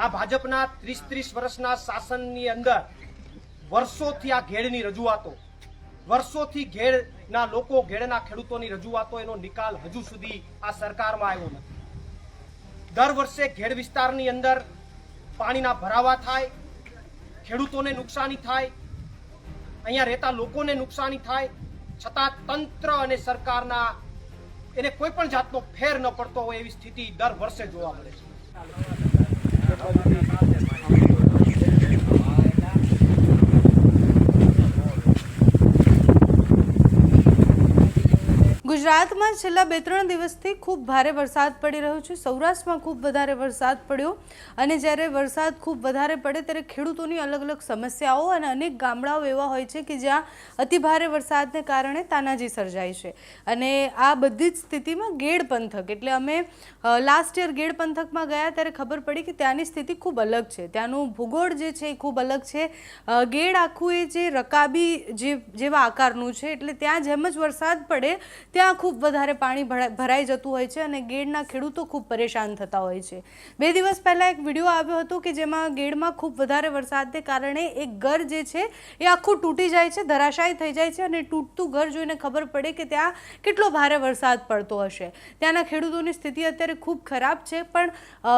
આ ભાજપના ત્રીસ ત્રીસ વર્ષના શાસનની અંદર વર્ષોથી આ ઘેડની રજૂઆતો, વર્ષોથી ઘેડના લોકો, ઘેડના ખેડૂતોની રજૂઆતો એનો નિકાલ હજુ સુધી આ સરકારમાં આવ્યો નથી. દર વર્ષે ઘેડ વિસ્તારની અંદર પાણીના ભરાવા થાય, ખેડૂતોને નુકસાની થાય, અહીંયા રહેતા લોકોને નુકસાની થાય, છતાં તંત્ર અને સરકારના એને કોઈ પણ જાતનો ફેર ન પડતો હોય એવી સ્થિતિ દર વર્ષે જોવા મળે છે. ગુજરાતમાં છેલ્લા બે ત્રણ દિવસથી ખૂબ ભારે વરસાદ પડી રહ્યો છે. સૌરાષ્ટ્રમાં ખૂબ વધારે વરસાદ પડ્યો અને જ્યારે વરસાદ ખૂબ વધારે પડે ત્યારે ખેડૂતોની અલગ અલગ સમસ્યાઓ અને અનેક ગામડાઓ એવા હોય છે કે જ્યાં અતિ ભારે વરસાદને કારણે તાનાજી સર્જાય છે. અને આ બધી જ સ્થિતિમાં ગેડ પંથક એટલે અમે લાસ્ટ યર ગેડ પંથકમાં ગયા ત્યારે ખબર પડી કે ત્યાંની સ્થિતિ ખૂબ અલગ છે. ત્યાંનું ભૂગોળ જે છે એ ખૂબ અલગ છે. ગેડ આખું એ જે રકાબી જે, જેવા આકારનું છે, એટલે ત્યાં જેમ જ વરસાદ પડે, ત્યાં ખૂબ વધારે પાણી ભરા- ભરાઈ જતું હોય છે અને ગેડના ખેડૂતો ખૂબ પરેશાન થતા હોય છે. બે દિવસ પહેલાં એક વીડિયો આવ્યો હતો કે જેમાં ગેડમાં ખૂબ વધારે વરસાદને કારણે એક ઘર જે છે એ આખું તૂટી જાય છે, ધરાશાયી થઈ જાય છે અને તૂટતું ઘર જોઈને ખબર પડે કે ત્યાં કેટલો ભારે વરસાદ પડતો હશે. ત્યાંના ખેડૂતોની સ્થિતિ અત્યારે ખૂબ ખરાબ છે, પણ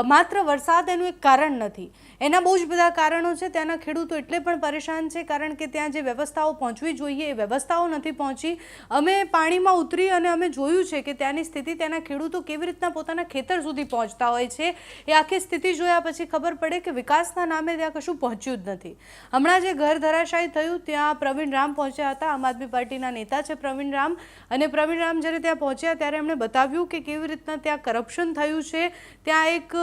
માત્ર વરસાદ એનું એક કારણ નથી. એના બહુ જ બધા કારણો છે. ત્યાંના ખેડૂતો એટલે પણ પરેશાન છે, કારણ કે ત્યાં જે વ્યવસ્થાઓ પહોંચવી જોઈએ એ વ્યવસ્થાઓ નથી પહોંચી. અમે પાણીમાં ઉતરી અને અમે જોયું છે કે ત્યાંની સ્થિતિ, ત્યાંના ખેડૂતો કેવી રીતના પોતાના ખેતર સુધી પહોંચતા હોય છે. એ આખી સ્થિતિ જોયા પછી ખબર પડે કે વિકાસના નામે ત્યાં કશું પહોંચ્યું જ નથી. હમણાં જે ઘર ધરાશાયી થયું, ત્યાં પ્રવીણ રામ પહોંચ્યા હતા. આમ આદમી પાર્ટીના નેતા છે પ્રવીણ રામ. અને પ્રવીણ રામ જ્યારે ત્યાં પહોંચ્યા, ત્યારે એમણે બતાવ્યું કે કેવી રીતના ત્યાં કરપ્શન થયું છે. ત્યાં એક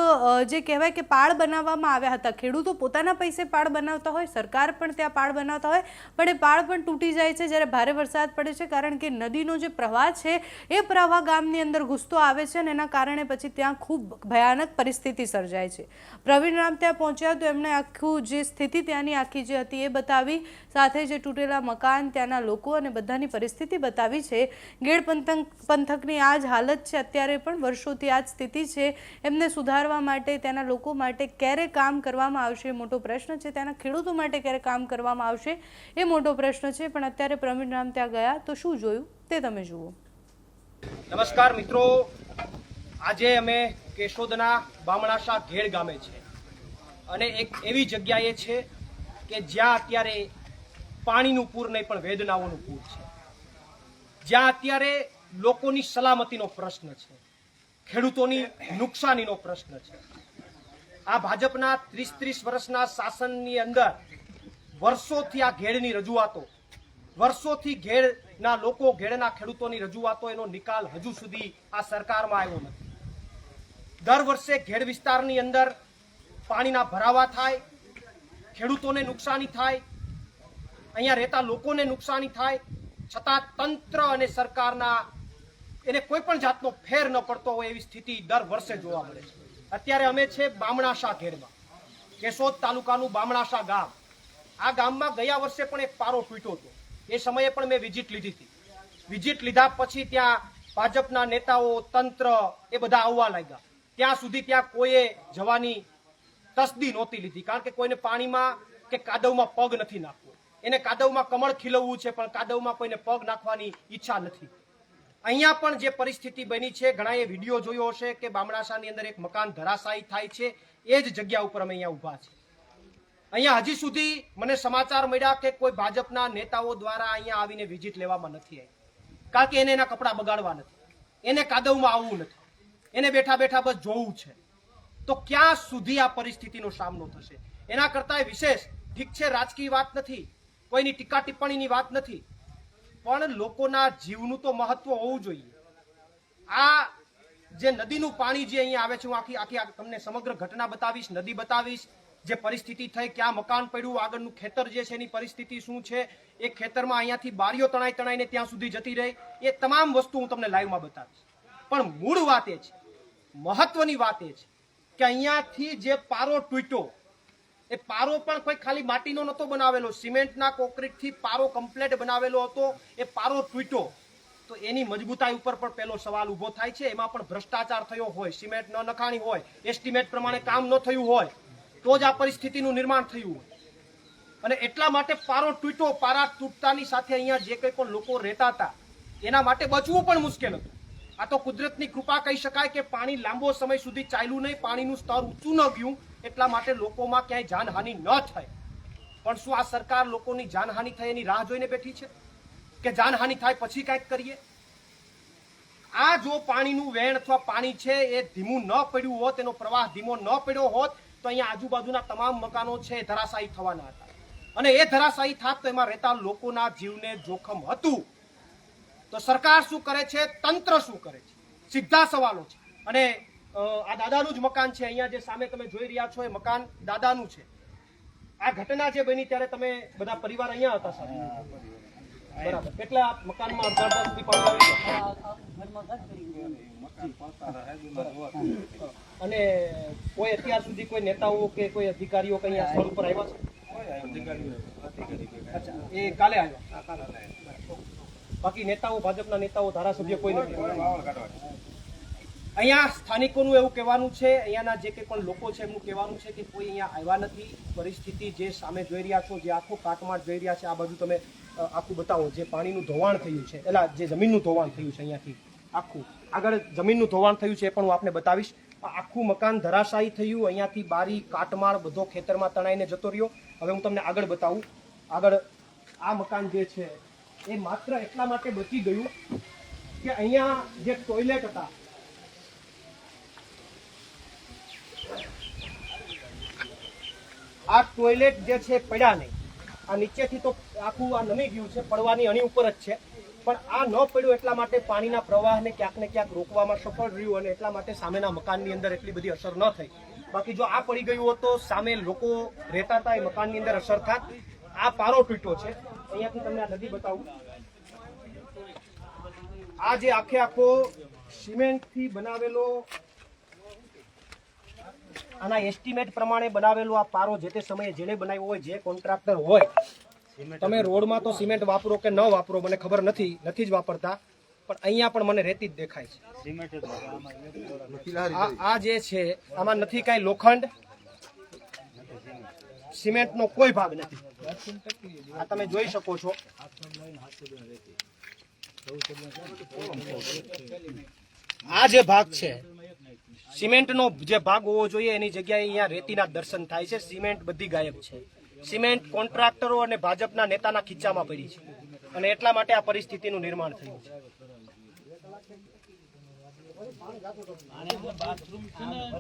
જે કહેવાય કે પાળ બનાવવામાં આવ્યા હતા. ખેડૂતો પોતાના પૈસે પાળ બનાવતા હોય, સરકાર પણ ત્યાં પાળ બનાવતા હોય. પણ એ પાળ પણ તૂટી જાય છે જ્યારે ભારે વરસાદ પડે છે. કારણ કે નદીનો જે પ્રવાહ છે એ પ્રવાહ ગામની અંદર ઘૂસતો આવે છે અને એના કારણે પછી ત્યાં ખૂબ ભયાનક પરિસ્થિતિ સર્જાય છે. પ્રવીણ રામ ત્યાં પહોંચ્યા તો એમણે આખું જે સ્થિતિ ત્યાંની આખી જે હતી એ બતાવી. સાથે જે તૂટેલા મકાન, ત્યાંના લોકો અને બધાની પરિસ્થિતિ બતાવી છે. ગેડ પંથક, પંથકની આ જ હાલત છે. અત્યારે પણ વર્ષોથી આ જ સ્થિતિ છે. એમને સુધારવા માટે, ત્યાંના લોકો માટે ક્યારે કામ કરવામાં આવશે મોટો પ્રશ્ન છે. ત્યાંના ખેડૂતો માટે ક્યારે કામ કરવામાં આવશે એ મોટો પ્રશ્ન છે. પણ અત્યારે પ્રવીણ રામ ત્યાં ગયા તો શું જોયું? તે તમે જુઓ. નમસ્કાર મિત્રો. આજે અમે કેશોદના બામણાશા ઘેડ ગામે છે. અને એક એવી જગ્યાએ છે કે જ્યાં અત્યારે પાણીનું પૂર નહીં, પણ વેદનાઓનું પૂર છે. જ્યાં અત્યારે લોકોની સલામતીનો પ્રશ્ન છે. ખેડૂતોની નુકસાનીનો પ્રશ્ન છે. આ ભાજપના ત્રીસ ત્રીસ વર્ષના શાસનની અંદર વર્ષોથી આ ઘેડની રજૂઆતો, વર્ષોથી ઘેડના લોકો ઘેડના ખેડૂતોની રજૂઆતો એનો નિકાલ હજુ સુધી આ સરકારમાં આવ્યો નથી. દર વર્ષે ઘેડ વિસ્તારની અંદર પાણીના ભરાવા થાય, ખેડૂતોને નુકસાની થાય, અહીંયા રહેતા લોકોને નુકસાની થાય, છતાં તંત્ર અને સરકારના એને કોઈ પણ જાતનો ફેર ન પડતો હોય એવી સ્થિતિ દર વર્ષે જોવા મળે છે. અત્યારે અમે છે બામણાશા ઘેડમાં, કેશોદ તાલુકાનું બામણાશા ગામ. આ ગામમાં ગયા વર્ષે પણ એક પારો તૂટ્યો હતો. એ સમયે પણ મેં વિઝિટ લીધી હતી. વિઝિટ લીધા પછી ત્યાં ભાજપના નેતાઓ, તંત્ર એ બધા આવવા લાગ્યા. ત્યાં સુધી ત્યાં કોઈએ જવાની તસદી નહોતી લીધી, કારણ કે કોઈને પાણીમાં કે કાદવમાં પગ નથી નાખવો. એને કાદવમાં કમળ ખીલવવું છે, પણ કાદવમાં કોઈને પગ નાખવાની ઈચ્છા નથી. અહીંયા પણ જે પરિસ્થિતિ બની છે, ઘણાએ વીડિયો જોયો હશે કે બામણાસાની અંદર એક મકાન ધરાશાયી થાય છે, એ જ જગ્યા ઉપર અમે અહીંયા ઊભા છે અહીંયા હજી સુધી મને સમાચાર મળ્યા કે કોઈ ભાજપના નેતાઓ દ્વારા અહીંયા આવીને વિઝિટ લેવામાં નથી આવી. કારણ કે એને એના કપડાં બગાડવા નથી. એને કાદવમાં આવવું નથી. એને બેઠા બેઠા બસ જોવું છે. તો ક્યાં સુધી આ પરિસ્થિતિનો સામનો થશે? એના કરતાં વિશેષ ઠીક છે, રાજકીય વાત નથી. કોઈની ટીકા ટિપ્પણીની વાત નથી. પણ લોકોના જીવનું તો મહત્વ હોવું જોઈએ. આ જે નદીનું પાણી જે અહીંયા આવે છે, હું આખી આખી તમને સમગ્ર ઘટના બતાવીશ, નદી બતાવીશ જે પરિસ્થિતિ થઈ, ક્યાં મકાન પડ્યું, આગળનું ખેતર જે છે, એની પરિસ્થિતિ શું છે, એ ખેતરમાં અહીંયાથી બારીઓ તણાઈ તણાઈને ત્યાં સુધી જતી રહી. એ તમામ વસ્તુ હું તમને લાઈવમાં બતાવીશ. પણ મૂળ વાત એ છે, મહત્વની વાત એ છે કે અહીંયાથી જે પારો તૂટ્યો, એ પારો પણ કોઈ ખાલી માટીનો નહોતો બનાવેલો. સિમેન્ટના કોન્ક્રીટથી પારો કમ્પ્લેટ બનાવેલો હતો, એ પારો તૂટ્યો. તો એની મજબૂતાઈ ઉપર પણ પહેલો સવાલ ઊભો થાય છે. એમાં પણ ભ્રષ્ટાચાર થયો હોય, સિમેન્ટ ન નખાણી હોય એસ્ટિમેટ પ્રમાણે કામ ન થયું હોય તો જ આ પરિસ્થિતિનું નિર્માણ થયું. અને એટલા માટે પારો તૂટ્યો, પારા તૂટતાની સાથે અહીંયા જે કંઈ પણ લોકો રહેતા હતા, એના માટે બચવું પણ મુશ્કેલ હતું. આ તો કુદરતની કૃપા કહી શકાય કે પાણી લાંબો સમય સુધી ચાલ્યું નહીં, પાણીનું સ્તર ઊંચું ન ગયું, એટલા માટે લોકોમાં ક્યાંય જાનહાનિ ન થાય પણ શું આ સરકાર લોકોની જાનહાનિ થાય એની રાહ જોઈને બેઠી છે? કે જાનહાનિ થાય પછી કાંઈક કરીએ? આ જો પાણીનું વેણ અથવા પાણી છે, એ ધીમું ન પડ્યું હોત, એનો પ્રવાહ ધીમો ન પડ્યો હોત તો અહીંયા આજુબાજુના તમામ મકાનો છે ધરાશાયી થવાના હતા. અને એ ધરાશાયી થાત તો એમાં રહેતા લોકોના જીવને જોખમ હતું. તો સરકાર શું કરે છે? તંત્ર શું કરે છે? સીધા સવાલો છે. અને આ દાદાનું જ મકાન છે. અહીંયા જે સામે તમે જોઈ રહ્યા છો એ મકાન દાદાનું છે. આ ઘટના જે બની ત્યારે તમે બધા પરિવાર અહીંયા હતા સાહેબ. બરાબર. કેટલા મકાનમાં અડધા સુધી અને કોઈ અત્યાર સુધી કોઈ નેતાઓ કે કોઈ અધિકારીઓ કઈ અહીંયા સ્થળ ઉપર આવ્યા છે? એ કાલે આવ્યા. બાકી નેતાઓ, ભાજપના નેતાઓ, ધારાસભ્ય કોઈ નથી. અહીંયા સ્થાનિકોનું એવું કહેવાનું છે, અહીંયાના જે કંઈ પણ લોકો છે, એમનું કહેવાનું છે કે કોઈ અહીંયા આવ્યા નથી. પરિસ્થિતિ જે સામે જોઈ રહ્યા છો, જે આખો કાટમાટ જોઈ રહ્યા છે, આ બાજુ તમે આખું બતાવો. જે પાણીનું ધોવાણ થયું છે એટલે જે જમીનનું ધોવાણ થયું છે અહીંયાથી. આખું. આગળ જમીનનું ધોવાણ થયું છે એ પણ હું આપને બતાવીશ. આ આખું મકાન ધરાશાયી થયું. અહીંયાથી બારી, કાટમાળ બધો ખેતરમાં તણાઈને જતો રહ્યો. હવે હું તમને આગળ બતાવું. આગળ આ મકાન જે છે, એ માત્ર એટલા માટે બચી ગયું કે અહીંયા જે ટોયલેટ હતા, આ ટોયલેટ જે છે, પડ્યા નહીં. આ નીચેથી તો આખું આ નમી ગયું છે, પડવાની અણી ઉપર જ છે. પણ આ ન પડ્યું એટલા માટે પાણીના પ્રવાહને ક્યાંક ને ક્યાંક રોકવામાં સફળ રહ્યું અને એટલા માટે સામેના મકાનની અંદર એટલી બધી અસર ન થઈ. બાકી જો આ પડી ગયું હોત તો સામે લોકો રહેતા હતા, એ મકાનની અંદર અસર થાત. આ પારો તૂટ્યો છે. અહીંયાથી તમને આ નદી બતાવું. આ જે આખે આખો સિમેન્ટથી બનાવેલો, આના એસ્ટિમેટ પ્રમાણે બનાવેલો આ પારો જે તે સમયે જેને બનાવ્યો હોય, જે કોન્ટ્રાક્ટર હોય તમે રોડમાં તો સિમેન્ટ વાપરો કે ન વાપરો મને ખબર નથી નથી જ વાપરતા પણ અહીંયા પણ મને રેતી જ દેખાય છે. આ આ જે છે આમાં નથી કાંઈ લોખંડ સિમેન્ટનો કોઈ ભાગ નથી. આ તમે જોઈ શકો છો. આ જે ભાગ છે સિમેન્ટનો જે ભાગ હોવો જોઈએ એની જગ્યાએ અહીંયા રેતીના દર્શન થાય છે. સિમેન્ટ બધી ગાયબ છે. સિમેન્ટ કોન્ટ્રાક્ટરો અને ભાજપના નેતાના ખીચામાં પડી છે. અને એટલા માટે આ પરિસ્થિતિનું નિર્માણ થયું છે.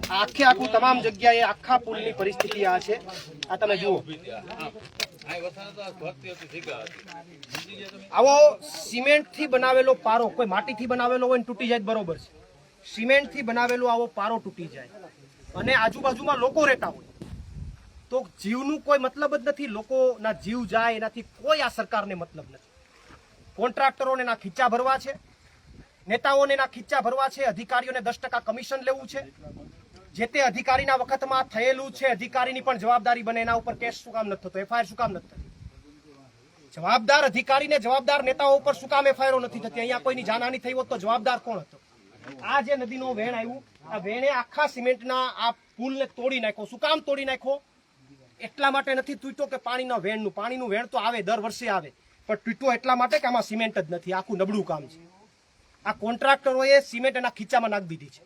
આખે આખું તમામ જગ્યાએ આખા પુલની પરિસ્થિતિ આ છે. આ તમે જુઓ. આવો સિમેન્ટથી બનાવેલો પારો, કોઈ માટીથી બનાવેલો હોય ને તૂટી જાય બરોબર છે. સિમેન્ટથી બનાવેલો આવો પારો તૂટી જાય. અને આજુબાજુમાં લોકો રહેતા હોય. તો જીવનું કોઈ મતલબ જ નથી. લોકોના જીવ જાય એનાથી કોઈ આ સરકારને મતલબ નથી. કોન્ટ્રાક્ટરોને એના ખીચા ભરવા છે. નેતાઓને એના ખીચા ભરવા છે. અધિકારીઓને દસ ટકા કમિશન લેવું છે. જે તે અધિકારીના વખતમાં થયેલું છે, અધિકારીની પણ જવાબદારી બને. એના ઉપર કેસ શું કામ નથી થતો? એફઆઈઆર શું કામ નથી થતી? જવાબદાર અધિકારીને જવાબદાર નેતાઓ ઉપર શું કામ એફઆઈઆર નથી થતી? અહીંયા કોઈની જાનહાની થઈ હોત તો જવાબદાર કોણ હતો? આ જે નદીનો વેણ આવ્યું, આ વેણે આખા સિમેન્ટના આ પુલને તોડી નાખ્યો. શું કામ તોડી નાખ્યો? એટલા માટે નથી તૂટ્યો કે પાણીના વેણનું. પાણીનું વેણ તો આવે, દર વર્ષે આવે. પણ તૂટ્યો એટલા માટે કે આમાં સિમેન્ટ જ નથી. આખું નબળું કામ છે. આ કોન્ટ્રાક્ટરોએ સિમેન્ટ એના ખીચામાં નાખી દીધી છે.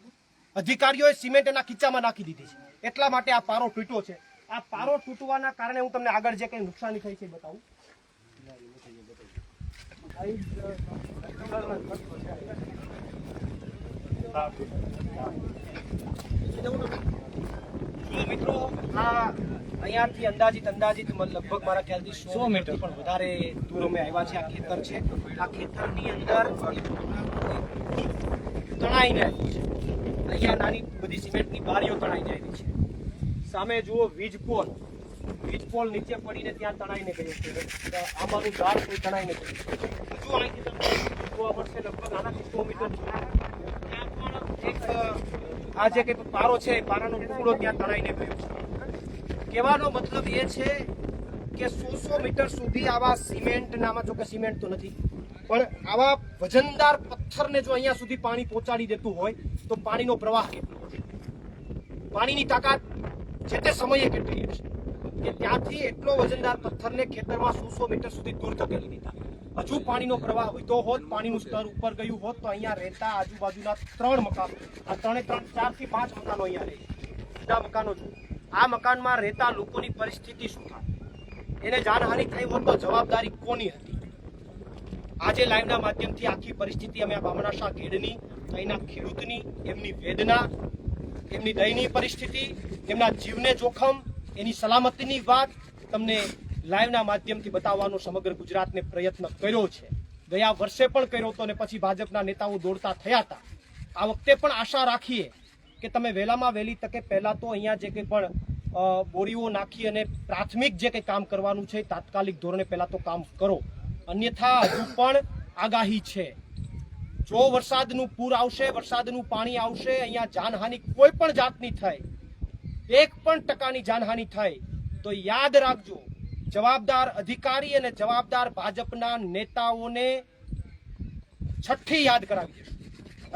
અધિકારીઓએ સિમેન્ટ એના ખીચામાં નાખી દીધી છે. એટલા માટે આ પારો તૂટ્યો છે. આ પારો તૂટવાના કારણે હું તમને આગળ જે કંઈ નુકસાની થઈ છે બતાવું. મિત્રો આ અહીંયાથી અંદાજિત અંદાજિત લગભગ મારા ખ્યાલથી સો મીટર. પણ વધારે દૂર અમે આવ્યા છે આ ખેતર છે. આ ખેતરની અંદર તણાઈને છે. અહીંયા નાની બધી સિમેન્ટની બારીઓ તણાઈ જાય છે. સામે જુઓ વીજ પોલ. વીજ પોલ નીચે પડીને ત્યાં તણાઈને ગયો છે. આમાંનું ઝાડ કોઈ તણાઈને ગયું હજુ અહીંથી તમને જોવા મળશે લગભગ આનાથી સો મીટર ત્યાં પણ એક આ જે કંઈ પારો છે પારાનો ટુકડો ત્યાં તણાઈને ગયો છે. કહેવાનો મતલબ એ છે કે સો સો મીટર સુધી આવા સિમેન્ટ નામાં જો કે સિમેન્ટ તો નથી, પણ આવા વજનદાર પથ્થરને જો અહીંયા સુધી પાણી પહોંચાડી દેતું હોય, તો પાણીનો પ્રવાહ કેટલો પાણીની તાકાત જે તે સમયે કેટલી હશે? કે ત્યાંથી એટલો વજનદાર પથ્થરને ખેતરમાં સો સો મીટર સુધી દૂર ધકેલી દીધા. હજુ પાણીનો પ્રવાહ વધ્યો હોત, પાણીનું સ્તર ઉપર ગયું હોત, તો અહીંયા રહેતા આજુબાજુના ત્રણ મકાન, આ ત્રણે ત્રણ ચારથી પાંચ મકાનો અહીંયા રહે. બધા મકાનો છે. આ મકાનમાં રહેતા લોકોની પરિસ્થિતિ શું થાય? એને જાનહાનિ થઈ હોત તો જવાબદારી કોની હતી? આજે લાઈવના માધ્યમથી આખી પરિસ્થિતિ અમે આ બામણા શાહ ઘેડની અહીંના ખેડૂતની, એમની વેદના, એમની દયનીય પરિસ્થિતિ, એમના જીવને જોખમ, એની સલામતીની વાત તમને લાઈવના માધ્યમથી બતાવવાનો સમગ્ર ગુજરાતને પ્રયત્ન કર્યો છે. ગયા વર્ષે પણ કર્યો હતો અને પછી ભાજપના નેતાઓ દોડતા થયા હતા. આ વખતે પણ આશા રાખીએ કે તમે વહેલામાં વહેલી તકે પહેલાં તો અહીંયા જે કંઈ પણ બોરીઓ નાખી અને પ્રાથમિક જે કંઈ કામ કરવાનું છે તાત્કાલિક ધોરણે પહેલાં તો કામ કરો. અન્યથા હજુ પણ આગાહી છે. જો વરસાદનું પૂર આવશે, વરસાદનું પાણી આવશે, અહીંયા જાનહાનિ કોઈ પણ જાતની થાય, એક પણ ટકાની જાનહાનિ થાય, તો યાદ રાખજો જવાબદાર અધિકારી અને જવાબદાર ભાજપના નેતાઓને છઠ્ઠી યાદ કરાવી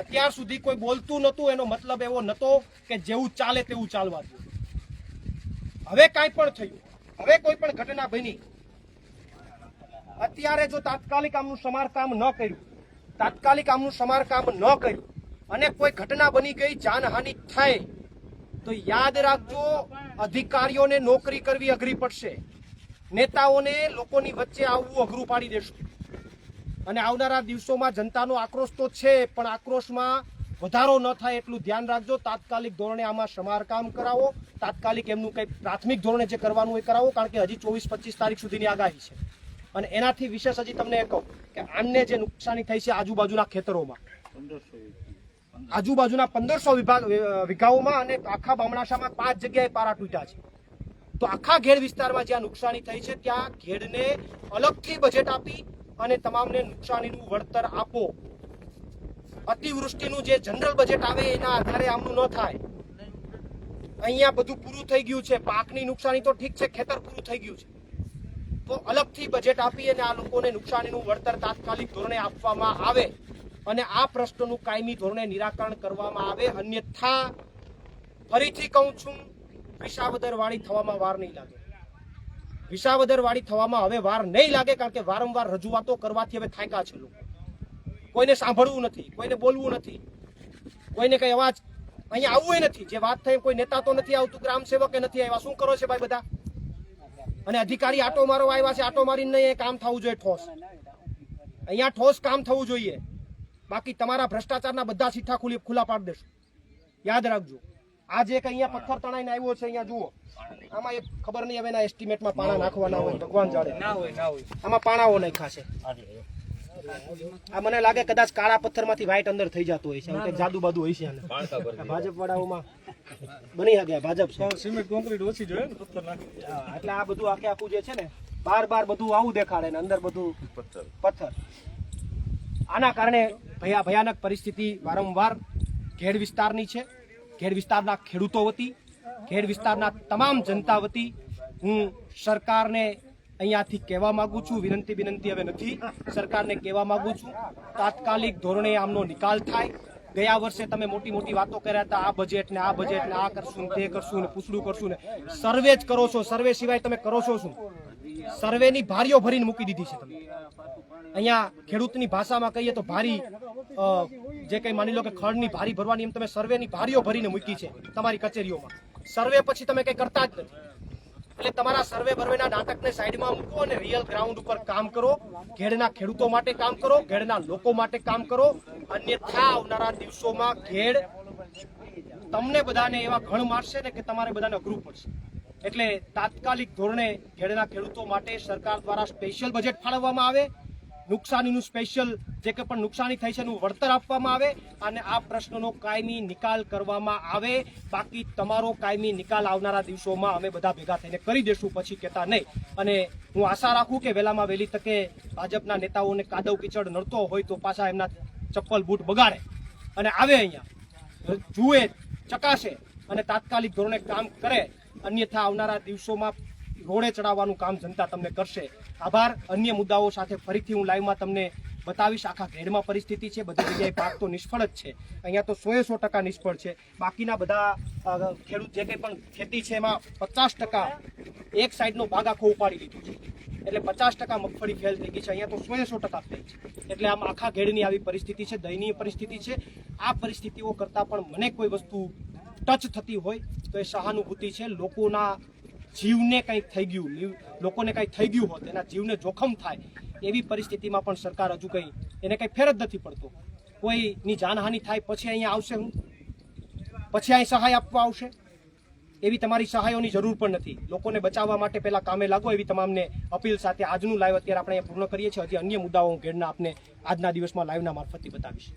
અત્યાર સુધી કોઈ બોલતું નહોતું, એનો મતલબ એવો નહોતો કે જેવું ચાલે તેવું ચાલવા દઉં હવે કાંઈ પણ થયું, હવે કોઈ પણ ઘટના બની. અત્યારે જો તાત્કાલિક આમનું સમારકામ ન કર્યું, તાત્કાલિક આમનું સમારકામ ન કર્યું, અને કોઈ ઘટના બની ગઈ, જાનહાનિ થાય, તો યાદ રાખજો, અધિકારીઓને નોકરી કરવી અઘરી પડશે. નેતાઓને લોકોની વચ્ચે આવવું અઘરું પાડી દેશું. અને આવનારા દિવસોમાં જનતાનો આક્રોશ તો છે, પણ આક્રોશમાં વધારો ન થાય એટલું ધ્યાન રાખજો. તાત્કાલિક ધોરણે આમાં સમારકામ કરાવો. તાત્કાલિક એમનું કંઈ પ્રાથમિક ધોરણે જે કરવાનું એ કરાવો, કારણ કે હજી ચોવીસ, પચીસ તારીખ સુધીની આગાહી છે. અને એનાથી વિશેષ હજી તમને એ કહું કે આમને જે નુકસાની થઈ છે આજુબાજુના ખેતરોમાં. આજુબાજુના પંદરસો વિભાગ વિઘાઓમાં અને આખા બામણાશામાં પાંચ જગ્યાએ પારા તૂટ્યા છે. તો આખા ઘેડ વિસ્તારમાં જ્યાં નુકસાની થઈ છે, ત્યાં ઘેડને અલગથી બજેટ આપી અને તમામને નુકસાનીનું વળતર આપો. અતિવૃષ્ટિનું જે જનરલ બજેટ આવે, એના આધારે આમનું ન થાય. અહીંયા બધું પૂરું થઈ ગયું છે, પાકની નુકસાની તો ઠીક છે, ખેતર પૂરું થઈ ગયું છે. તો અલગથી બજેટ આપી અને આ લોકોને નુકસાનીનું વળતર તાત્કાલિક ધોરણે આપવામાં આવે અને આ પ્રશ્નનું કાયમી ધોરણે નિરાકરણ કરવામાં આવે. અન્યથા ફરીથી કહું છું વિસાવદર વાળી થવામાં વાર નહીં લાગે. વિસાવદરવાળી થવામાં હવે વાર નહીં લાગે કારણ કે વારંવાર રજૂઆતો કરવાથી હવે થાંકા છે લોકો. કોઈને સાંભળવું નથી, કોઈને બોલવું નથી, કોઈને કઈ અવાજ અહીંયા આવવું નથી. જે વાત થઈ કોઈ નેતા તો નથી આવતું ગ્રામ સેવક નથી આવ્યા. શું કરો છે ભાઈ બધા? અને અધિકારી આટો મારો આવ્યા છે, આટો મારીને નહીં કામ થવું જોઈએ, ઠોસ. અહીંયા ઠોસ કામ થવું જોઈએ. બાકી તમારા ભ્રષ્ટાચારના બધા સીઠા ખુલ્લી ખુલ્લા પાડી દેશું. યાદ રાખજો. આ જે કંઈ અહીંયા પથ્થર તણાઈને આવ્યો છે અહીંયા જુઓ. આમાં એક ખબર નહીં હવે એના એસ્ટિમેટમાં પાણા નાખવાના હોય ભગવાન જાણે. ના હોય ના હોય. આમાં પાણાઓ નાખ્યા છે. આ મને લાગે કદાચ કાળા પથ્થરમાંથી વ્હાઈટ અંદર થઈ જતું હોય છે. જાદુ બાદુ હોય છે ભાજપ વાળાઓમાં બની ગયા ભાજપ છે. સિમેન્ટ કોન્ક્રીટ ઓછી જોઈએ પથ્થર નાખે. એટલે આ બધું આખે આખું જે છે ને બાર બાર બધું આવું દેખાડે ને અંદર બધું પથ્થર. આના કારણે ભયા ભયાનક પરિસ્થિતિ વારંવાર ઘેડ વિસ્તારની છે. ખેડ વિસ્તારના ખેડૂતો વતી, ખેડ વિસ્તારના તમામ જનતા વતી હું સરકારને અહીંયાથી કહેવા માંગુ છું, વિનંતી વિનંતી હવે નથી, સરકારને કહેવા માંગુ છું, તાત્કાલિક ધોરણે આમનો નિકાલ થાય. ગયા વર્ષે તમે મોટી મોટી વાતો કર્યા હતા, આ બજેટ ને આ બજેટ ને આ કરશું તે કરશું ને પૂછડું કરશું ને. સર્વે જ કરો છો સર્વે સિવાય તમે કરો છો શું? સર્વેની ભારીઓ ભરીને મૂકી દીધી છે તમે. અહીંયા ખેડૂતની ભાષામાં કહીએ તો ભારી જે કંઈ માની લો કે ખડની ભારી ભરવાની એમ તમે સર્વેની ભારીઓ ભરીને મૂકી છે તમારી કચેરીઓમાં. સર્વે પછી તમે કંઈ કરતા જ નથી. એટલે તમારા સર્વે ભરવેના નાટકને સાઈડમાં મૂકો અને રિયલ ગ્રાઉન્ડ ઉપર કામ કરો. ઘેડના ખેડૂતો માટે કામ કરો, ઘેડના લોકો માટે કામ કરો. અન્યથા આવનારા દિવસોમાં ઘેડ તમને બધાને એવા ઘણ મારશે ને કે તમારે બધાને અઘરું પડશે. એટલે તાત્કાલિક ધોરણે ઘેડના ખેડૂતો માટે સરકાર દ્વારા સ્પેશિયલ બજેટ ફાળવવામાં આવે. નુકસાનીનું સ્પેશિયલ જે કંઈ પણ નુકસાની થઈ છે એનું વળતર આપવામાં આવે અને આ પ્રશ્નનો કાયમી નિકાલ કરવામાં આવે. બાકી તમારો કાયમી નિકાલ આવનારા દિવસોમાં અમે બધા ભેગા થઈને કરી દેશું, પછી કહેતા નહીં. અને હું આશા રાખું કે વહેલામાં વહેલી તકે ભાજપના નેતાઓને કાદવ કીચડ નડતો હોય તો પાછા એમના ચપ્પલ બૂટ બગાડે. અને આવે અહીંયા, જુએ, ચકાસે અને તાત્કાલિક ધોરણે કામ કરે. અન્યથા આવનારા દિવસોમાં રોડે ચડાવવાનું કામ જનતા તમને કરશે. આભાર. અન્ય મુદ્દાઓ સાથે ફરીથી હું લાઈવમાં તમને બતાવીશ. આખા ઘેડમાં પરિસ્થિતિ છે. બધી જગ્યાએ પાક તો નિષ્ફળ જ છે. અહીંયા તો સોએ સો ટકા નિષ્ફળ છે. બાકીના બધા ખેડૂત જે કંઈ પણ ખેતી છે એમાં પચાસ ટકા એક સાઈડનો ભાગ આખો ઉપાડી લીધો છે. એટલે પચાસ ટકા મગફળી ફેલ થઈ ગઈ છે. અહીંયા તો સોએ સો ટકા ફેલ છે. એટલે આમ આખા ઘેડની આવી પરિસ્થિતિ છે. દયનીય પરિસ્થિતિ છે. આ પરિસ્થિતિઓ કરતાં પણ મને કોઈ વસ્તુ ટચ થતી હોય તો એ સહાનુભૂતિ છે. લોકોના જીવને કંઈક થઈ ગયું લોકોને કંઈક થઈ ગયું હોત, એના જીવને જોખમ થાય, એવી પરિસ્થિતિમાં પણ સરકાર હજુ કંઈ એને કંઈ ફેર જ નથી પડતો. કોઈની જાનહાનિ થાય, પછી અહીંયા આવશે હું? પછી અહીં સહાય આપવા આવશે? એવી તમારી સહાયોની જરૂર પણ નથી. લોકોને બચાવવા માટે પહેલાં કામે લાગો, એવી તમામને અપીલ સાથે આજનું લાઈવ અત્યારે આપણે અહીંયા પૂર્ણ કરીએ છીએ. હજી અન્ય મુદ્દાઓ હું ઘેરના આપને આજના દિવસમાં લાઈવના મારફતથી બતાવીશ.